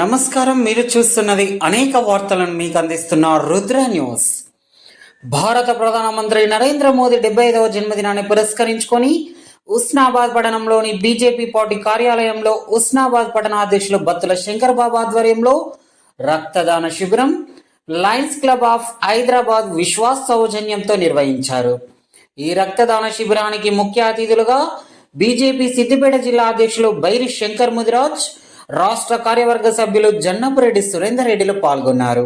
నమస్కారం మీరు చూస్తున్నది అనేక వార్తలను మీకు అందిస్తున్న రుద్ర న్యూస్. భారత ప్రధానమంత్రి నరేంద్ర మోదీ డెబ్బై ఐదవ జన్మదినాన్ని పురస్కరించుకొని ఉస్నాబాద్ పట్టణంలోని బీజేపీ పార్టీ కార్యాలయంలో ఉస్నాబాద్ పట్టణ అధ్యక్షులు బత్తుల శంకర్ బాబు ఆధ్వర్యంలో రక్తదాన శిబిరం Lions Club of Hyderabad Vishwas సౌజన్యంతో నిర్వహించారు. ఈ రక్తదాన శిబిరానికి ముఖ్య అతిథులుగా బీజేపీ సిద్దిపేట జిల్లా అధ్యక్షులు బైరి శంకర్ ముదిరాజ్ రాష్ట్ర కార్యవర్గ సభ్యులు జన్నపురెడ్డి సురేందర్ రెడ్డిలు పాల్గొన్నారు.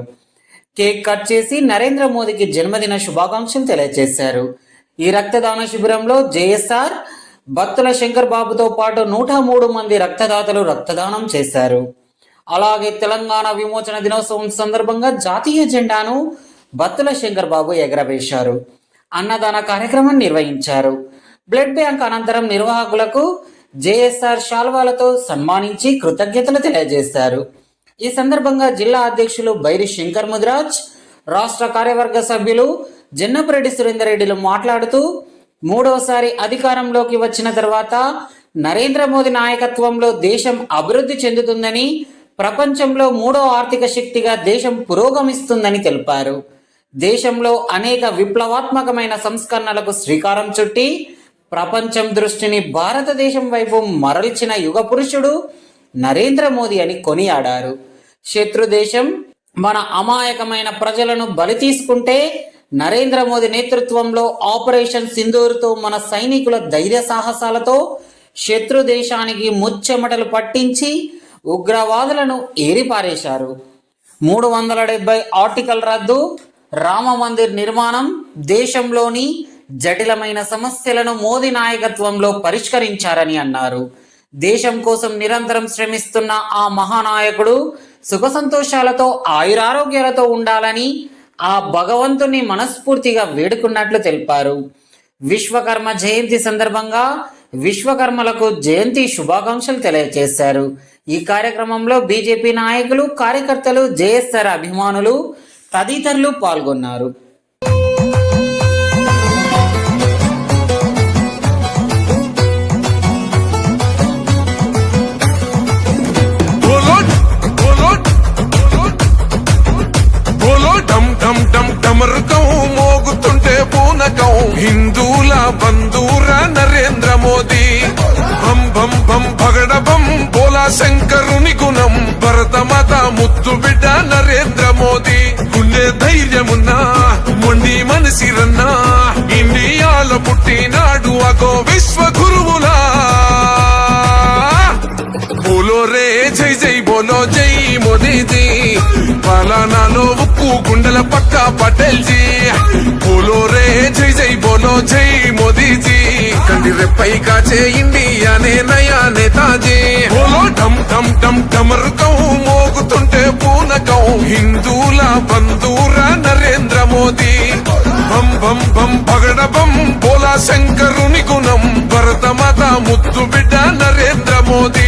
కేక్ కట్ చేసి నరేంద్ర మోదీకి జన్మదిన శుభాకాంక్షలు తెలియజేశారు. ఈ రక్తదాన శిబిరంలో జేఎస్ఆర్ బత్తుల శంకర్ బాబుతో పాటు నూట మూడు మంది రక్తదాతలు రక్తదానం చేశారు. అలాగే తెలంగాణ విమోచన దినోత్సవం సందర్భంగా జాతీయ జెండాను బత్తుల శంకర్ బాబు ఎగరవేశారు. అన్నదాన కార్యక్రమం నిర్వహించారు. బ్లడ్ బ్యాంక్ అనంతరం నిర్వాహకులకు జేఎస్ఆర్ శాల్వాలతో సన్మానించి కృతజ్ఞతలు తెలియజేశారు. ఈ సందర్భంగా జిల్లా అధ్యక్షులు బైరి శంకర్ ముదిరాజ్ రాష్ట్ర కార్యవర్గ సభ్యులు జన్నపరెడ్డి సురేందర్రెడ్డిలు మాట్లాడుతూ మూడవసారి అధికారంలోకి వచ్చిన తర్వాత నరేంద్ర మోదీ నాయకత్వంలో దేశం అభివృద్ధి చెందుతుందని ప్రపంచంలో మూడో ఆర్థిక శక్తిగా దేశం పురోగమిస్తుందని తెలిపారు. దేశంలో అనేక విప్లవాత్మకమైన సంస్కరణలకు శ్రీకారం చుట్టి ప్రపంచం దృష్టిని భారతదేశం వైపు మరల్చిన యుగ పురుషుడు నరేంద్ర మోదీ అని కొనియాడారు. శత్రు దేశం మన అమాయకమైన ప్రజలను బలి తీసుకుంటే నరేంద్ర మోదీ నేతృత్వంలో ఆపరేషన్ సింధూర్తో మన సైనికుల ధైర్య సాహసాలతో శత్రు దేశానికి ముచ్చెమటలు పట్టించి ఉగ్రవాదులను ఏరిపారేశారు. మూడు వందల డెబ్బై ఆర్టికల్ రద్దు రామ మందిర్ నిర్మాణం దేశంలోని జటిలమైన సమస్యలను మోదీ నాయకత్వంలో పరిష్కరించారని అన్నారు. దేశం కోసం నిరంతరం శ్రమిస్తున్న ఆ మహానాయకుడు సుఖ సంతోషాలతో ఆయురారోగ్యాలతో ఉండాలని ఆ భగవంతుని మనస్ఫూర్తిగా వేడుకున్నట్లు తెలిపారు. విశ్వకర్మ జయంతి సందర్భంగా విశ్వకర్మలకు జయంతి శుభాకాంక్షలు తెలియజేశారు. ఈ కార్యక్రమంలో బీజేపీ నాయకులు కార్యకర్తలు జేఎస్ఆర్ అభిమానులు తదితరులు పాల్గొన్నారు. హిందూల బంధూర నరేంద్ర మోదీ. భం భం భం భగడ భం బోలా శంకరుని గుణం. భరత భరతమాత ముత్తు బిడ్డ నరేంద్ర మోదీ. గుండె ధైర్యమున్నా మొండి మనసిరన్నా. ఇండియాలో పుట్టినాడు అగోవి గుండెల పక్క పటేల్ జీ బోలో రే జై జై బోలో జై మోదీజీ. కంటి రెప్పై కాచే ఇండియానే నయా నేతాజీ బోలో డమ్ డమ్ ఢమ్ ఢమరుకం మోగుతుంటే పూనకం. హిందూల బంధూర నరేంద్ర మోదీ. బం బం బం పగడ బం బోలా శంకరుని గుణం. భరత భరతమాత ముద్దు బిడ్డ నరేంద్ర మోదీ.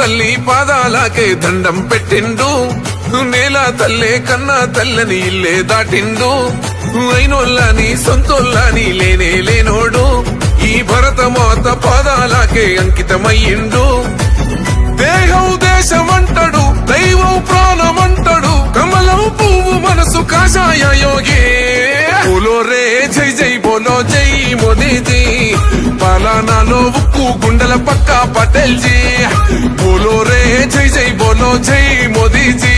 తల్లి పాదాలకే దండం పెట్టిండు. నేల తల్లే కన్నా తల్లని ఇల్లే దాటిండు. అయినోళ్ళని సొంతోళ్ళని లేనే లేనోడు. ఈ భరతమాత పాదాలకే అంకితమయ్యిండు. దేహం అంటడు దైవం ప్రాణమంటడు కమలం పువ్వు మనసు కాషాయ యోగే. రే జై జై బోలో జై మోదీజీ పాలనాలో ఉక్కు గుండెల పక్క పటేల్ జీ బోలో రే జై జై బోలో జై మోదీజీ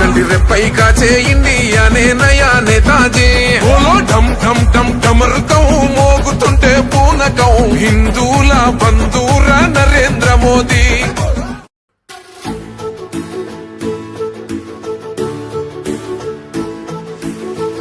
కంటి రెప్పై కాచే ఇండియానే నయా నేతాజీ బోలో ఢమ్ ఢమ్ ఢమ్ ఢమరుకం మోగుతుంటే పూనకం. హిందూల బంధూర నరేంద్ర మోదీ.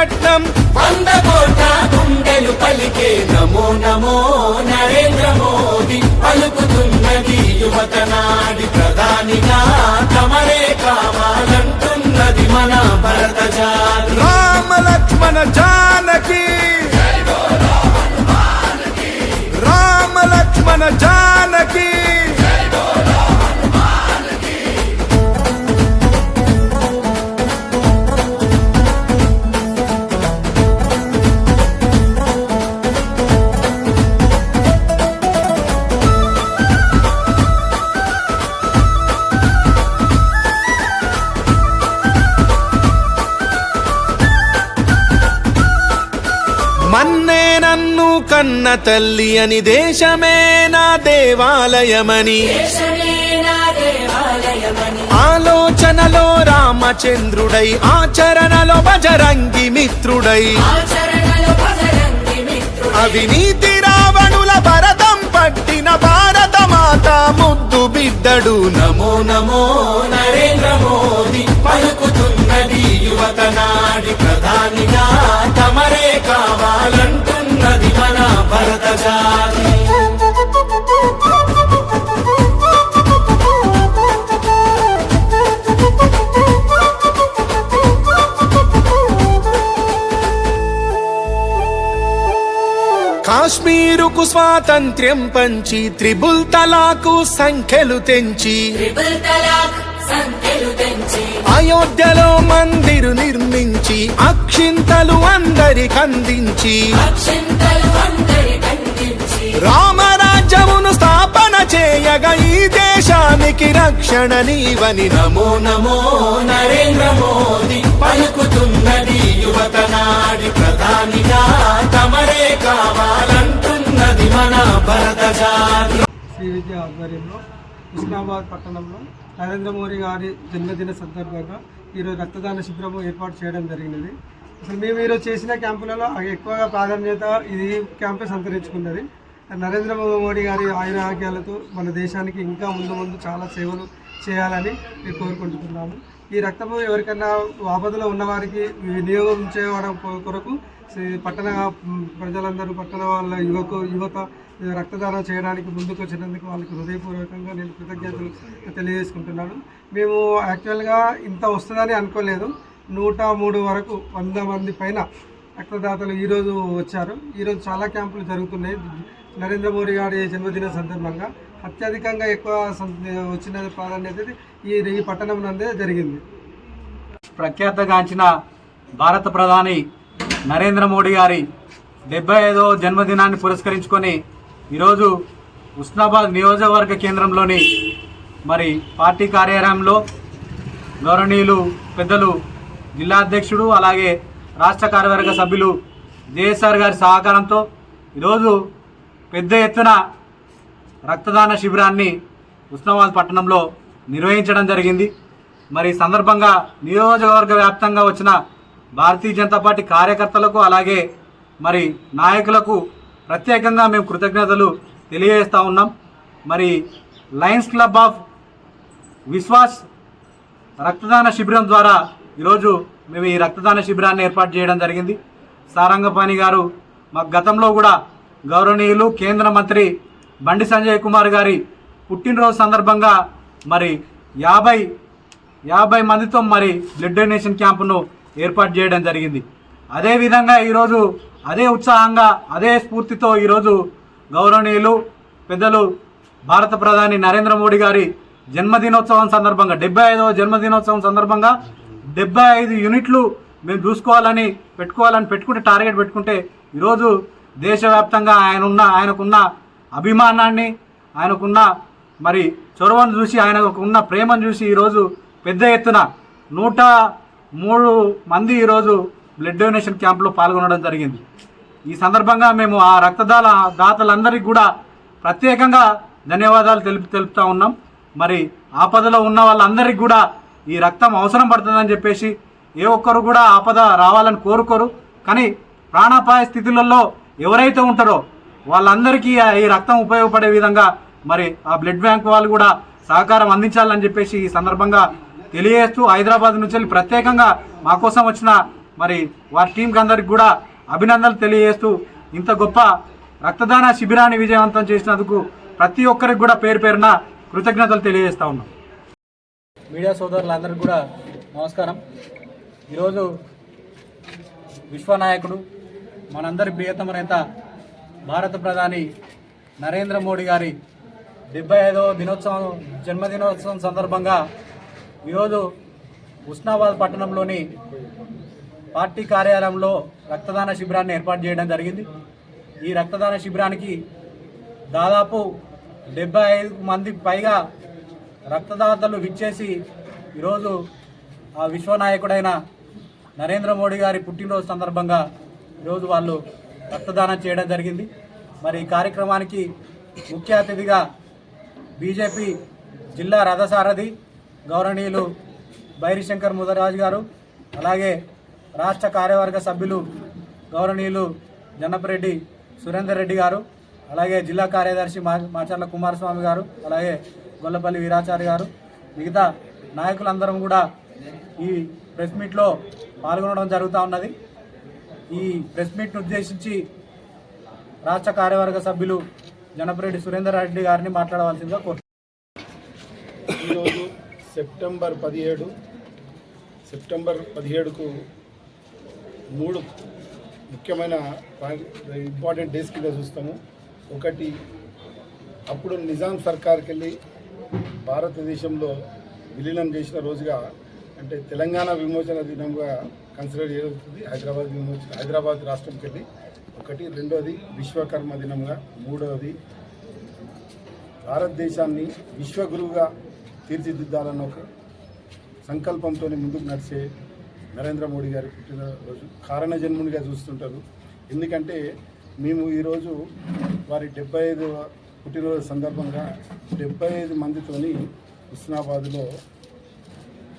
పట్నం వంద కోట్ల గుండెలు పలికే నమో నమో నరేంద్ర మోదీ. పలుకుతున్నది యువత నాడి ప్రధానిగా. తమరే కావాలంటున్నది మన భరత జాతి రామ లక్ష్మణ జానకి. రామ లక్ష్మణ జానకి. కన్న తల్లి అని దేశమే నా దేవాలయమని. ఆలోచనలో రామచంద్రుడై ఆచరణలో బజరంగి మిత్రుడై. అవినీతి రావణుల భరతం పట్టిన భారత మాత ముద్దు బిడ్డడు. నమో నమో నరేంద్ర మోదీ పలుకుతున్నది యువత నాడి ప్రధానిగా తమరే కావాలంటున్నది మన భరత జాతి. కాశ్మీరుకు స్వాతంత్ర్యం పంచి త్రిబుల్ తలాకు సంఖ్యలు తెంచి ట్రిపుల్ తలాక్ సంఖ్యలు తెంచి అయోధ్యలో మందిరు నిర్మించి అక్షింతలు అందరికందించి అందరి కందించి రామరాజ్యమును స్థాపన చేయగా ఈ దేశానికి రక్షణ నీవని నమో నమో నరేంద్ర మోదీ. పలుకుతున్నది యువత నాడి ప్రధానిగా తమరే కావాలంటున్నది మన భరత జాతి. శ్రీ విద్య ఆధ్వర్యంలో హుస్నాబాద్ పట్టణంలో నరేంద్ర మోడీ గారి జన్మదిన సందర్భంగా ఈరోజు రక్తదాన శిబిరము ఏర్పాటు చేయడం జరిగినది. అసలు మేము ఈరోజు చేసిన క్యాంపులలో ఎక్కువగా ప్రాధాన్యత ఇది క్యాంపే సంతరించుకున్నది. నరేంద్ర మోడీ గారి ఆయన ఆజ్ఞలతో మన దేశానికి ఇంకా ముందు ముందు చాలా సేవలు చేయాలని మేము కోరుకుంటున్నాము. ఈ రక్తము ఎవరికైనా ఆపదలో ఉన్నవారికి వినియోగం చేయడం కొ- కొరకు పట్టణ ప్రజలందరూ పట్టణ వాళ్ళ యువకు యువత రక్తదానం చేయడానికి ముందుకు వచ్చినందుకు వాళ్ళకి హృదయపూర్వకంగా నేను కృతజ్ఞతలు తెలియజేసుకుంటున్నాను. మేము యాక్చువల్గా ఇంత వస్తుందని అనుకోలేదు. నూట మూడు వరకు వంద మంది పైన రక్తదాతలు ఈరోజు వచ్చారు. ఈరోజు చాలా క్యాంపులు జరుగుతున్నాయి. నరేంద్ర మోడీ గారి జన్మదిన సందర్భంగా. అత్యధికంగా ఎక్కువ వచ్చిన ప్రాధాన్యత ఈ ఈ పట్టణం నందే జరిగింది. ప్రఖ్యాతగాంచిన భారత ప్రధాని నరేంద్ర మోడీ గారి డెబ్బై ఐదో జన్మదినాన్ని పురస్కరించుకొని ఈరోజు ఉస్నాబాద్ నియోజకవర్గ కేంద్రంలోని మరి పార్టీ కార్యాలయంలో గౌరవనీయులు పెద్దలు జిల్లా అధ్యక్షుడు అలాగే రాష్ట్ర కార్యవర్గ సభ్యులు జేఎస్ఆర్ గారి సహకారంతో ఈరోజు పెద్ద ఎత్తున రక్తదాన శిబిరాన్ని ఉస్నాబాద్ పట్టణంలో నిర్వహించడం జరిగింది. మరి సందర్భంగా నియోజకవర్గ వ్యాప్తంగా వచ్చిన భారతీయ జనతా పార్టీ కార్యకర్తలకు అలాగే మరి నాయకులకు ప్రత్యేకంగా మేము కృతజ్ఞతలు తెలియజేస్తూ ఉన్నాం. మరి లయన్స్ క్లబ్ ఆఫ్ విశ్వాస్ రక్తదాన శిబిరం ద్వారా ఈరోజు మేము ఈ రక్తదాన శిబిరాన్ని ఏర్పాటు చేయడం జరిగింది. సారంగపాణి గారు మా గతంలో కూడా గౌరవనీయులు కేంద్ర మంత్రి బండి సంజయ్ కుమార్ గారి పుట్టినరోజు సందర్భంగా మరి యాభై యాభై మందితో మరి బ్లడ్ డొనేషన్ క్యాంపును ఏర్పాటు చేయడం జరిగింది. అదేవిధంగా ఈరోజు అదే ఉత్సాహంగా అదే స్ఫూర్తితో ఈరోజు గౌరవనీయులు పెద్దలు భారత ప్రధాని నరేంద్ర మోడీ గారి జన్మదినోత్సవం సందర్భంగా డెబ్బై ఐదవ జన్మదినోత్సవం సందర్భంగా డెబ్బై ఐదు యూనిట్లు మేము చూసుకోవాలని పెట్టుకోవాలని పెట్టుకుంటే టార్గెట్ పెట్టుకుంటే ఈరోజు దేశవ్యాప్తంగా ఆయన ఉన్న ఆయనకున్న అభిమానాన్ని ఆయనకున్న మరి చొరవను చూసి ఆయనకు ఉన్న ప్రేమను చూసి ఈరోజు పెద్ద ఎత్తున నూట మూడు మంది ఈరోజు బ్లడ్ డొనేషన్ క్యాంపులో పాల్గొనడం జరిగింది. ఈ సందర్భంగా మేము ఆ రక్తదాన దాతలందరికీ కూడా ప్రత్యేకంగా ధన్యవాదాలు తెలుపు తెలుపుతా ఉన్నాం. మరి ఆపదలో ఉన్న వాళ్ళందరికీ కూడా ఈ రక్తం అవసరం పడుతుందని చెప్పేసి ఏ ఒక్కరు కూడా ఆపద రావాలని కోరుకోరు. కానీ ప్రాణాపాయ స్థితులలో ఎవరైతే ఉంటారో వాళ్ళందరికీ ఈ రక్తం ఉపయోగపడే విధంగా మరి ఆ బ్లడ్ బ్యాంక్ వాళ్ళు కూడా సహకారం అందించాలని చెప్పేసి ఈ సందర్భంగా తెలియజేస్తూ హైదరాబాద్ నుంచి వెళ్ళి ప్రత్యేకంగా మా కోసం వచ్చిన మరి వారి టీంకి అందరికి కూడా అభినందనలు తెలియజేస్తూ ఇంత గొప్ప రక్తదాన శిబిరాన్ని విజయవంతం చేసినందుకు ప్రతి ఒక్కరికి కూడా పేరు పేరున కృతజ్ఞతలు తెలియజేస్తా ఉన్నాం. మీడియా సోదరులందరికీ కూడా నమస్కారం. ఈరోజు విశ్వనాయకుడు మనందరి ప్రియతమ నేత భారత ప్రధాని నరేంద్ర మోడీ గారి డెబ్బై ఐదవ దినోత్సవం జన్మదినోత్సవం సందర్భంగా ఈరోజు ఉస్నాబాద్ పట్టణంలోని పార్టీ కార్యాలయంలో రక్తదాన శిబిరాన్ని ఏర్పాటు చేయడం జరిగింది. ఈ రక్తదాన శిబిరానికి దాదాపు డెబ్బై ఐదు మంది పైగా రక్తదాతలు విచ్చేసి ఈరోజు ఆ విశ్వనాయకుడైన నరేంద్ర మోడీ గారి పుట్టినరోజు సందర్భంగా ఈరోజు వాళ్ళు రక్తదానం చేయడం జరిగింది. మరి ఈ కార్యక్రమానికి ముఖ్య అతిథిగా బీజేపీ జిల్లా రథసారథి గౌరవనీయులు బైరిశంకర్ ముదరాజు గారు అలాగే రాష్ట్ర కార్యవర్గ సభ్యులు గౌరవనీయులు జన్నపరెడ్డి సురేందర్ రెడ్డి గారు అలాగే జిల్లా కార్యదర్శి మా మాచర్ల కుమారస్వామి గారు అలాగే గొల్లపల్లి వీరాచారి గారు మిగతా నాయకులందరం కూడా ఈ ప్రెస్ మీట్లో పాల్గొనడం జరుగుతూ ఉన్నది. ఈ ప్రెస్ మీట్ను ఉద్దేశించి రాష్ట్ర కార్యవర్గ సభ్యులు జనపరెడ్డి సురేందర్ రెడ్డి గారిని మాట్లాడవలసిందిగా కోరుతున్నాను సెప్టెంబర్ పదిహేడు సెప్టెంబర్ పదిహేడుకు మూడు ముఖ్యమైన ఇంపార్టెంట్ డేస్ కింద చూస్తాము. ఒకటి అప్పుడు నిజాం సర్కార్కి వెళ్ళి భారతదేశంలో విలీనం చేసిన రోజుగా అంటే తెలంగాణ విమోచన దినంగా కన్సిడర్ చేయబడుతుంది. హైదరాబాద్ విమోచన హైదరాబాద్ రాష్ట్రంకి వెళ్ళి ఒకటి రెండవది విశ్వకర్మ దినంగా మూడవది భారతదేశాన్ని విశ్వగురువుగా తీర్చిదిద్దాలన్న ఒక సంకల్పంతో ముందుకు నడిచే నరేంద్ర మోడీ గారి పుట్టినరోజు కారణ జన్మునిగా చూస్తుంటారు. ఎందుకంటే మేము ఈరోజు వారి డెబ్బై ఐదు పుట్టినరోజు సందర్భంగా డెబ్బై ఐదు మందితోని హుస్నాబాద్లో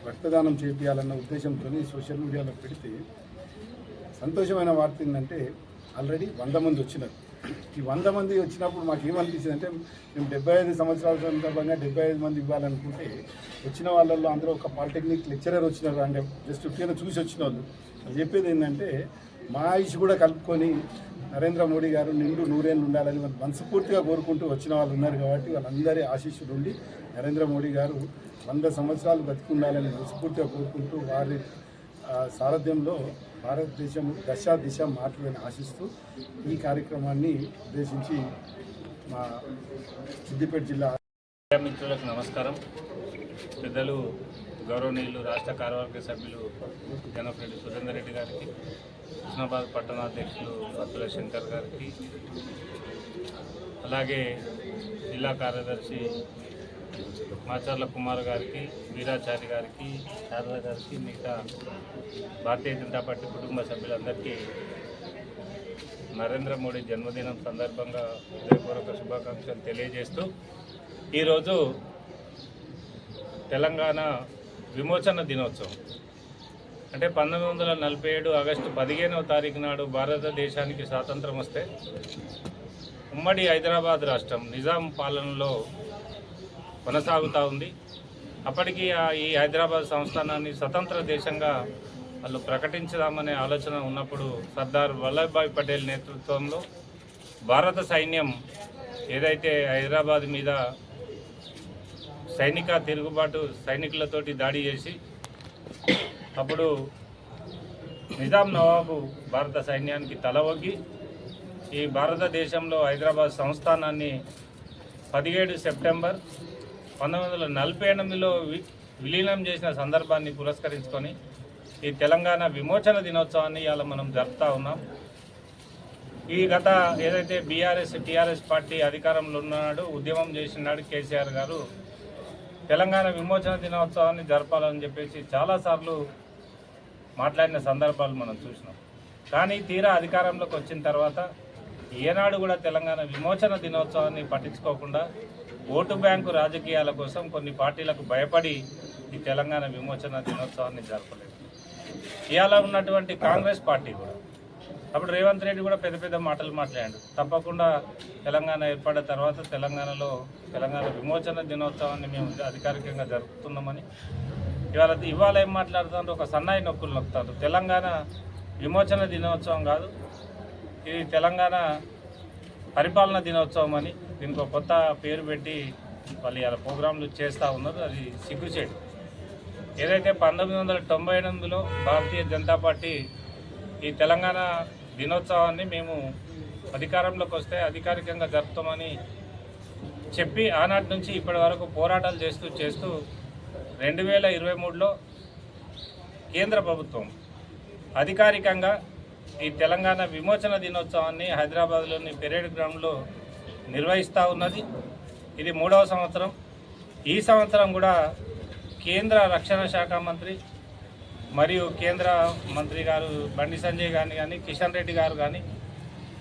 రక్తదానం చేపించాలన్న ఉద్దేశంతో సోషల్ మీడియాలో పెడితే సంతోషమైన వార్త ఏంటంటే ఆల్రెడీ వంద మంది వచ్చినారు. ఈ వంద మంది వచ్చినప్పుడు మాకు ఏమనిపించింది అంటే మేము డెబ్బై ఐదు సంవత్సరాల సందర్భంగా డెబ్బై ఐదు మంది ఇవ్వాలనుకుంటే వచ్చిన వాళ్ళల్లో అందరూ ఒక పాలిటెక్నిక్ లెక్చరర్ వచ్చినారు. అంటే జస్ట్ ఫిఫ్టీన్ చూసి వచ్చిన వాళ్ళు. చెప్పేది ఏంటంటే మా ఆయుష్ కూడా కలుపుకొని నరేంద్ర మోడీ గారు నిండు నూరేళ్ళు ఉండాలని వాళ్ళు మనస్ఫూర్తిగా కోరుకుంటూ వచ్చిన వాళ్ళు ఉన్నారు కాబట్టి వాళ్ళందరి ఆశీస్సులు ఉండి నరేంద్ర మోడీ గారు వంద సంవత్సరాలు బతికుండాలని మనస్ఫూర్తిగా కోరుకుంటూ వారి సారథ్యంలో భారతదేశం దశ దిశ మారుతుందని ఆశిస్తూ ఈ కార్యక్రమాన్ని ఉద్దేశించి మా సిద్దిపేట జిల్లా మిత్రులకు నమస్కారం. పెద్దలు గౌరవనీయులు రాష్ట్ర కార్యవర్గ సభ్యులు జనప్రెడ్డి సురేందర్ రెడ్డి గారికి హుస్నాబాద్ పట్టణాధ్యక్షులు బత్తుల శంకర్ గారికి అలాగే జిల్లా కార్యదర్శి మాచర్ల కుమార్ గారికి వీరాచారి గారికి శారద గారికి మిగతా భారతీయ జనతా పార్టీ కుటుంబ సభ్యులందరికీ నరేంద్ర మోడీ జన్మదినం సందర్భంగా హృదయపూర్వక శుభాకాంక్షలు తెలియజేస్తూ ఈరోజు తెలంగాణ విమోచన దినోత్సవం. అంటే పంతొమ్మిది వందల నలభై ఏడు ఆగస్టు పదిహేనవ తారీఖు నాడు భారతదేశానికి స్వాతంత్రం వస్తే ఉమ్మడి హైదరాబాద్ రాష్ట్రం నిజాం పాలనలో కొనసాగుతూ ఉంది. అప్పటికి ఆ ఈ హైదరాబాద్ సంస్థానాన్ని స్వతంత్ర దేశంగా వాళ్ళు ప్రకటించదామనే ఆలోచన ఉన్నప్పుడు సర్దార్ వల్లభాయ్ పటేల్ నేతృత్వంలో భారత సైన్యం ఏదైతే హైదరాబాద్ మీద సైనిక తిరుగుబాటు సైనికులతోటి దాడి చేసి అప్పుడు నిజాం నవాబు భారత సైన్యానికి తల ఈ భారతదేశంలో హైదరాబాద్ సంస్థానాన్ని పదిహేడు సెప్టెంబర్ పంతొమ్మిది వందల నలభై ఎనిమిదిలో వి- విలీనం చేసిన సందర్భాన్ని పురస్కరించుకొని ఈ తెలంగాణ విమోచన దినోత్సవాన్ని ఇవాళ మనం జరుపుతూ ఉన్నాం. ఈ గత ఏదైతే బీఆర్ఎస్ టీఆర్ఎస్ పార్టీ అధికారంలో ఉన్నాడు ఉద్యమం చేసినాడు కేసీఆర్ గారు తెలంగాణ విమోచన దినోత్సవాన్ని జరపాలని చెప్పేసి చాలాసార్లు మాట్లాడిన సందర్భాలు మనం చూసినాం. కానీ తీరా అధికారంలోకి వచ్చిన తర్వాత ఏనాడు కూడా తెలంగాణ విమోచన దినోత్సవాన్ని పట్టించుకోకుండా ఓటు బ్యాంకు రాజకీయాల కోసం కొన్ని పార్టీలకు భయపడి ఈ తెలంగాణ విమోచన దినోత్సవాన్ని జరపలేదు ఇవాళ ఉన్నటువంటి కాంగ్రెస్ పార్టీ కూడా. అప్పుడు రేవంత్ రెడ్డి కూడా పెద్ద పెద్ద మాటలు మాట్లాడాడు. తప్పకుండా తెలంగాణ ఏర్పడిన తర్వాత తెలంగాణలో తెలంగాణ విమోచన దినోత్సవాన్ని మేము అధికారికంగా జరుపుతున్నామని. ఇవాళ ఇవాళ ఏం మాట్లాడుతుంటే ఒక సన్నాయి నొక్కులు నొక్కుతారు. తెలంగాణ విమోచన దినోత్సవం కాదు ఇది తెలంగాణ పరిపాలన దినోత్సవం అని దీనికి కొత్త పేరు పెట్టి వాళ్ళు ఇలా ప్రోగ్రాంలు చేస్తూ ఉన్నారు. అది సిగ్గుచేటు. ఏదైతే పంతొమ్మిది వందల తొంభై ఎనిమిదిలో భారతీయ జనతా పార్టీ ఈ తెలంగాణ దినోత్సవాన్ని మేము అధికారంలోకి వస్తే అధికారికంగా జరుపుతామని చెప్పి ఆనాటి నుంచి ఇప్పటి వరకు పోరాటాలు చేస్తూ చేస్తూ రెండు వేల ఇరవై మూడులో కేంద్ర ప్రభుత్వం అధికారికంగా ఈ తెలంగాణ విమోచన దినోత్సవాన్ని హైదరాబాద్లోని పెరేడ్ గ్రౌండ్లో నిర్వహిస్తూ ఉన్నది. ఇది మూడవ సంవత్సరం. ఈ సంవత్సరం కూడా కేంద్ర రక్షణ శాఖ మంత్రి మరియు కేంద్ర మంత్రి గారు బండి సంజయ్ గారిని కానీ కిషన్ రెడ్డి గారు కానీ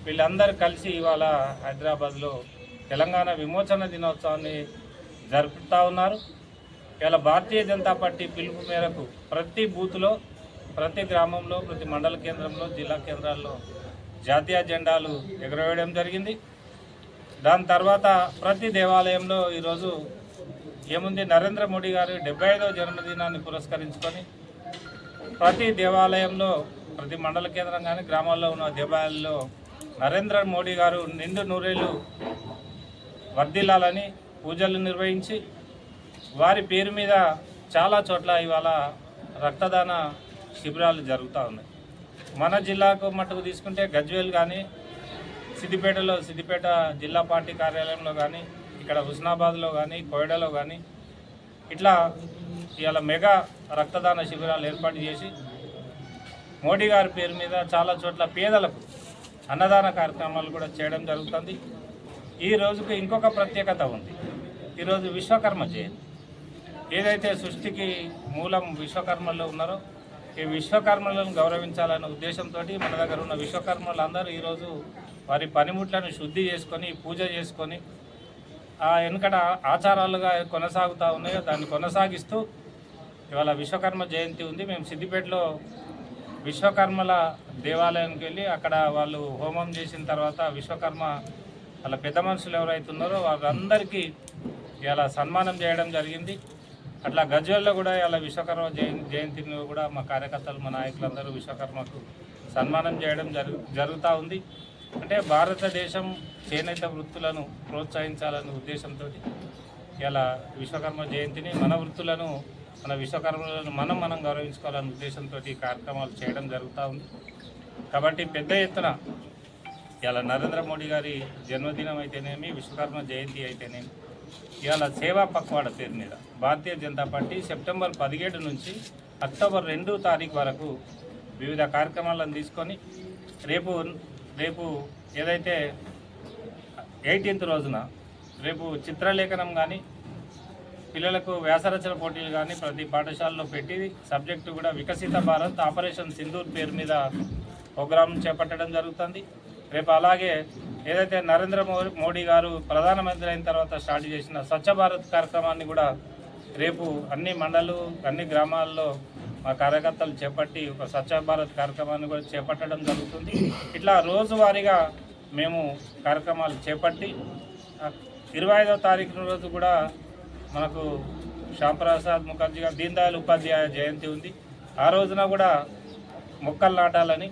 వీళ్ళందరూ కలిసి ఇవాళ హైదరాబాద్లో తెలంగాణ విమోచన దినోత్సవాన్ని జరుపుతూ ఉన్నారు. ఇవాళ భారతీయ జనతా పార్టీ పిలుపు మేరకు ప్రతి బూత్లో ప్రతి గ్రామంలో ప్రతి మండల కేంద్రంలో జిల్లా కేంద్రాల్లో జాతీయ జెండాలు ఎగరవేయడం జరిగింది. దాని తర్వాత ప్రతి దేవాలయంలో ఈరోజు ఏముంది? నరేంద్ర మోడీ గారి డెబ్బై ఐదవ జన్మదినాన్ని పురస్కరించుకొని ప్రతి దేవాలయంలో ప్రతి మండల కేంద్రం కానీ గ్రామాల్లో ఉన్న దేవాలయాల్లో నరేంద్ర మోడీ గారు నిండు నూరేళ్ళు వర్ధిల్లాలని పూజలు నిర్వహించి వారి పేరు మీద చాలా చోట్ల ఇవాళ రక్తదాన శిబిరాలు జరుగుతూ ఉన్నాయి. మన జిల్లాకు మట్టుకు తీసుకుంటే గజ్వేల్ కానీ సిద్దిపేటలో సిద్దిపేట జిల్లా పార్టీ కార్యాలయంలో కానీ ఇక్కడ హుస్నాబాద్లో కానీ కోయడలో కానీ ఇట్లా ఇవాళ మెగా రక్తదాన శిబిరాలు ఏర్పాటు చేసి మోడీ గారి పేరు మీద చాలా చోట్ల పేదలకు అన్నదాన కార్యక్రమాలు కూడా చేయడం జరుగుతుంది. ఈ రోజుకు ఇంకొక ప్రత్యేకత ఉంది. ఈరోజు విశ్వకర్మ జయంతి. ఏదైతే సృష్టికి మూలం విశ్వకర్మలో ఉన్నారో ఈ విశ్వకర్మలను గౌరవించాలనే ఉద్దేశంతో మన దగ్గర ఉన్న విశ్వకర్మలు అందరూ ఈరోజు వారి పనిముట్లను శుద్ధి చేసుకొని పూజ చేసుకొని ఆ వెనుకట ఆచారాలుగా కొనసాగుతూ ఉన్నాయో దాన్ని కొనసాగిస్తూ ఇవాళ విశ్వకర్మ జయంతి ఉంది. మేము సిద్దిపేటలో విశ్వకర్మల దేవాలయానికి వెళ్ళి అక్కడ వాళ్ళు హోమం చేసిన తర్వాత విశ్వకర్మ వాళ్ళ పెద్ద మనుషులు ఎవరైతే ఉన్నారో ఇలా సన్మానం చేయడం జరిగింది. అట్లా గజ్వేల్లో కూడా ఇలా విశ్వకర్మ జయంతి జయంతిని కూడా మా కార్యకర్తలు మా నాయకులందరూ విశ్వకర్మకు సన్మానం చేయడం జరుగు జరుగుతూ ఉంది. అంటే భారతదేశం చేనేత వృత్తులను ప్రోత్సహించాలనే ఉద్దేశంతో ఇలా విశ్వకర్మ జయంతిని మన వృత్తులను మన విశ్వకర్మలను మనం మనం గౌరవించుకోవాలనే ఉద్దేశంతో ఈ కార్యక్రమాలు చేయడం జరుగుతూ ఉంది. కాబట్టి పెద్ద ఎత్తున ఇలా నరేంద్ర మోడీ గారి జన్మదినం అయితేనేమి విశ్వకర్మ జయంతి అయితేనేమి ఇవాళ సేవా పక్వాడ పేరు మీద. భారతీయ జనతా పార్టీ సెప్టెంబర్ పదిహేడు నుంచి అక్టోబర్ రెండు తారీఖు వరకు వివిధ కార్యక్రమాలను తీసుకొని రేపు రేపు ఏదైతే ఎయిటీన్త్ రోజున రేపు చిత్రలేఖనం కానీ పిల్లలకు వ్యాసరచన పోటీలు కానీ ప్రతి పాఠశాలలో పెట్టి సబ్జెక్టు కూడా వికసిత భారత్ ఆపరేషన్ సింధూర్ పేరు మీద ప్రోగ్రాం చేపట్టడం జరుగుతుంది. రేపు అలాగే ఏదైతే నరేంద్ర మో- మోడీ గారు ప్రధానమంత్రి అయిన తర్వాత స్టార్ట్ చేసిన స్వచ్ఛ భారత్ కార్యక్రమాన్ని కూడా రేపు అన్ని మండలు అన్ని గ్రామాల్లో మా కార్యకర్తలు చేపట్టి ఒక స్వచ్ఛ భారత్ కార్యక్రమాన్ని కూడా చేపట్టడం జరుగుతుంది. ఇట్లా రోజువారీగా మేము కార్యక్రమాలు చేపట్టి ఇరవై ఐదవ తారీఖు రోజు కూడా మనకు శ్యాంప్రసాద్ ముఖర్జీ గారు దీన్ దయాళ్ ఉపాధ్యాయ జయంతి ఉంది. ఆ రోజున కూడా మొక్కలు నాటాలని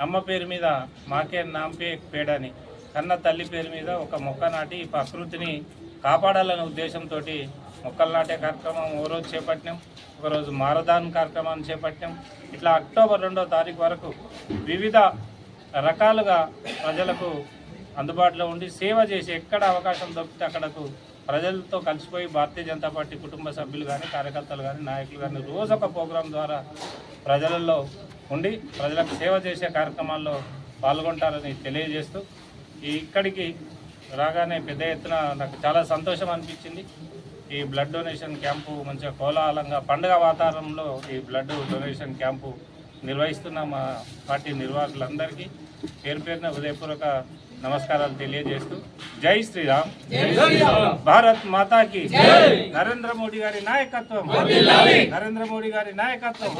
అమ్మ పేరు మీద మాకే నాంపే పేడని కన్న తల్లి పేరు మీద ఒక మొక్క నాటి ఈ ప్రకృతిని కాపాడాలనే ఉద్దేశంతో మొక్కలు నాటే కార్యక్రమం ఓ రోజు చేపట్టినాం ఒకరోజు మారదాన్ కార్యక్రమాన్ని చేపట్టినాం. ఇట్లా అక్టోబర్ రెండో తారీఖు వరకు వివిధ రకాలుగా ప్రజలకు అందుబాటులో ఉండి సేవ చేసి ఎక్కడ అవకాశం దొరికితే అక్కడకు ప్రజలతో కలిసిపోయి భారతీయ జనతా పార్టీ కుటుంబ సభ్యులు కానీ కార్యకర్తలు కానీ నాయకులు కానీ రోజు ఒక ప్రోగ్రాం ద్వారా ప్రజలలో ఉండి ప్రజలకు సేవ చేసే కార్యక్రమాల్లో పాల్గొంటారని తెలియజేస్తూ ఈ ఇక్కడికి రాగానే పెద్ద ఎత్తున నాకు చాలా సంతోషం అనిపించింది. ఈ బ్లడ్ డొనేషన్ క్యాంపు మంచిగా కోలాహలంగా పండుగ వాతావరణంలో ఈ బ్లడ్ డొనేషన్ క్యాంపు నిర్వహిస్తున్న మా పార్టీ నిర్వాహకులందరికీ పేరు పేరున హృదయపూర్వక నమస్కారాలు తెలియజేస్తూ జై శ్రీరామ్. భారత్ మాతాకి నరేంద్ర మోడీ గారి నాయకత్వం. నరేంద్ర మోడీ గారి నాయకత్వం.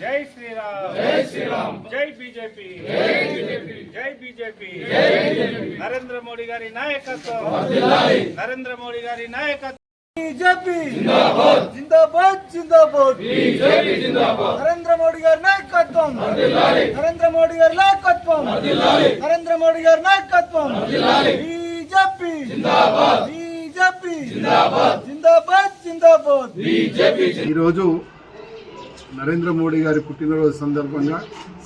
జై శ్రీరామ్. జై శ్రీరామ్. జై బీజేపీ. జై బీజేపీ. జై బీజేపీ. జై నరేంద్ర మోడీ గారి నాయకత్వం. నరేంద్ర మోడీ గారి నాయకత్వం. బీజేపీ. జిందాబాద్. జిందాబాద్ నరేంద్ర మోడీ గారి నాయకత్వం. నరేంద్ర మోడీ గారి నాయకత్వం. నరేంద్ర మోడీ గారి నాయకత్వం. BJP BJP. జిందాబాద్. జిందాబాద్. ఈరోజు నరేంద్ర మోడీ గారి పుట్టినరోజు సందర్భంగా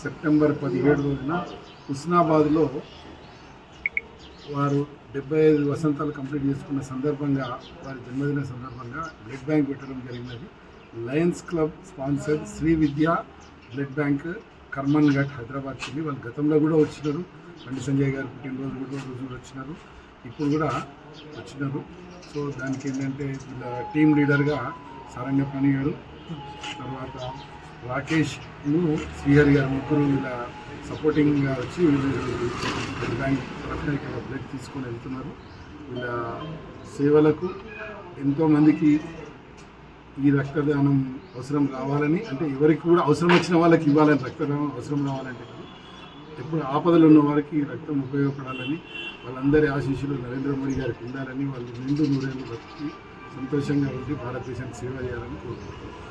సెప్టెంబర్ పదిహేడు రోజున హుస్నాబాద్లో వారు డెబ్బై ఐదు వసంతాలు కంప్లీట్ చేసుకున్న సందర్భంగా వారి జన్మదిన సందర్భంగా బ్లడ్ బ్యాంక్ పెట్టడం జరిగినది. Lions Club sponsored Shri Vidya blood bank Karman Ghat Hyderabad వెళ్ళి వాళ్ళు గతంలో కూడా వచ్చినారు. బండి సంజయ్ గారు పుట్టినరోజు కూడా రోజులు వచ్చినారు. ఇప్పుడు కూడా వచ్చినారు. సో దానికి ఏంటంటే ఇలా టీం లీడర్గా సారంగపాణి గారు తర్వాత రాకేష్ శ్రీహరి గారు ముగ్గురు ఇలా సపోర్టింగ్గా వచ్చి బ్యాంక్ తరఫున ఇక్కడ బ్లడ్ తీసుకొని వెళ్తున్నారు. ఇలా సేవలకు ఎంతోమందికి ఈ రక్తదానం అవసరం రావాలని అంటే ఎవరికి కూడా అవసరం వచ్చిన వాళ్ళకి ఇవ్వాలని రక్తదానం అవసరం రావాలంటే ఎప్పుడు ఆపదలు ఉన్న వారికి ఈ రక్తం ఉపయోగపడాలని వాళ్ళందరి ఆశీస్సులు నరేంద్ర మోడీ గారికి ఉండాలని వాళ్ళు నిండు నూరేళ్ళు బతికి సంతోషంగా ఉండి భారతదేశానికి సేవ చేయాలని కోరుకుంటున్నాను